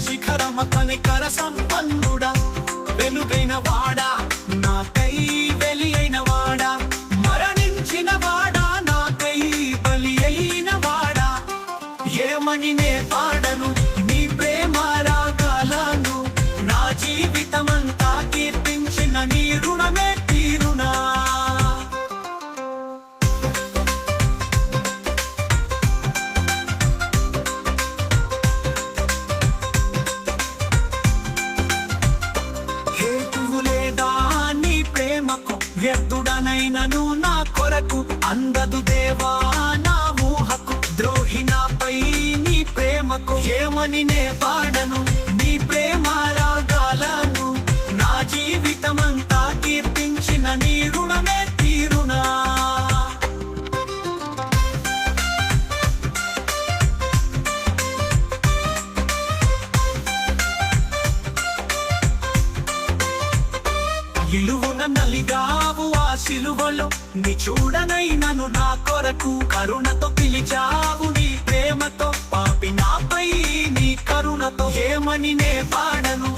శిఖరమ కనికర సంపన్నుడా వెలుగైన వాడా నాకై వెలి అయిన వాడా మరణించిన వాడా నాకై బలి అయిన వాడా. ఏమని నే పాడను నీ ప్రేమ రాగాలను నా జీవితమంతా కీర్తించిన నీ రుణమే వ్యర్థుడనైనను నా కొరకు అందదు దేవా నా ఊహకు ద్రోహి నాపై నీ ప్రేమకు ఏమని నే పాడను ఇలువున నలిగావు ఆ సిలువలో. నీ చూడనైనను నా కొరకు కరుణతో పిలిచావు. నీ ప్రేమతో పాపి నాపై నీ కరుణతో. ఏమని నే పాడను?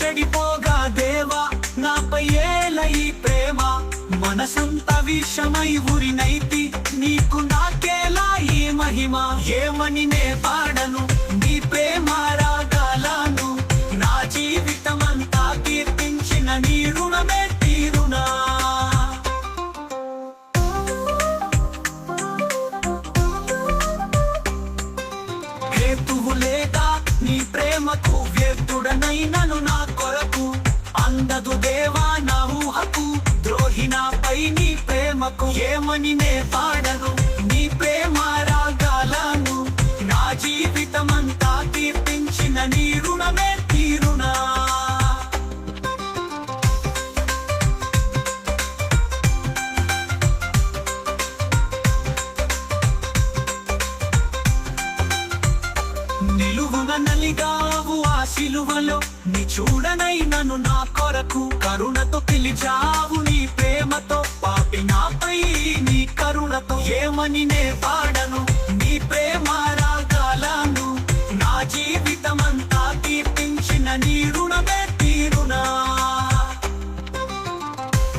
చెడిపోగా దేవా నాపై ఏల ఈ ప్రేమ? మనసంత విషమై ఉరినైతి నీకు నాకేలా ఈ మహిమ? ఏమని నే పాడను? నీ ప్రేమ రాగాలను? నా జీవితమంతా కీర్తించిన నీ రుణమే తీరునా? హేతువు నీ ప్రేమకు నాకు ఏమని నే పాడను? నీ ప్రేమ రాగాలను నా జీవితమంతా తీర్పించిన నీ రుణమే తీరునా? నిలువున నలిగావు ఆ శిలువలో నీ చూడనై నన్ను నా కొరకు కరుణతో పిలిచావు నీ ప్రేమతో పాప. ఏమని నే పాడను? నీ ప్రేమ రాగాలను నా జీవితమంతా కీర్తించిన నీ రుణమే తీరునా?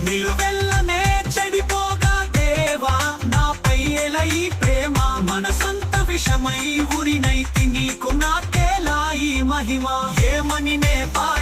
నిలువెల్లనే చెడిపోగా దేవా నాపై ఎలా ఈ ప్రేమ మనసంత విషమై ఉరినైతి నీకు నాకేలా ఈ మహిమ? ఏమని నే పాడ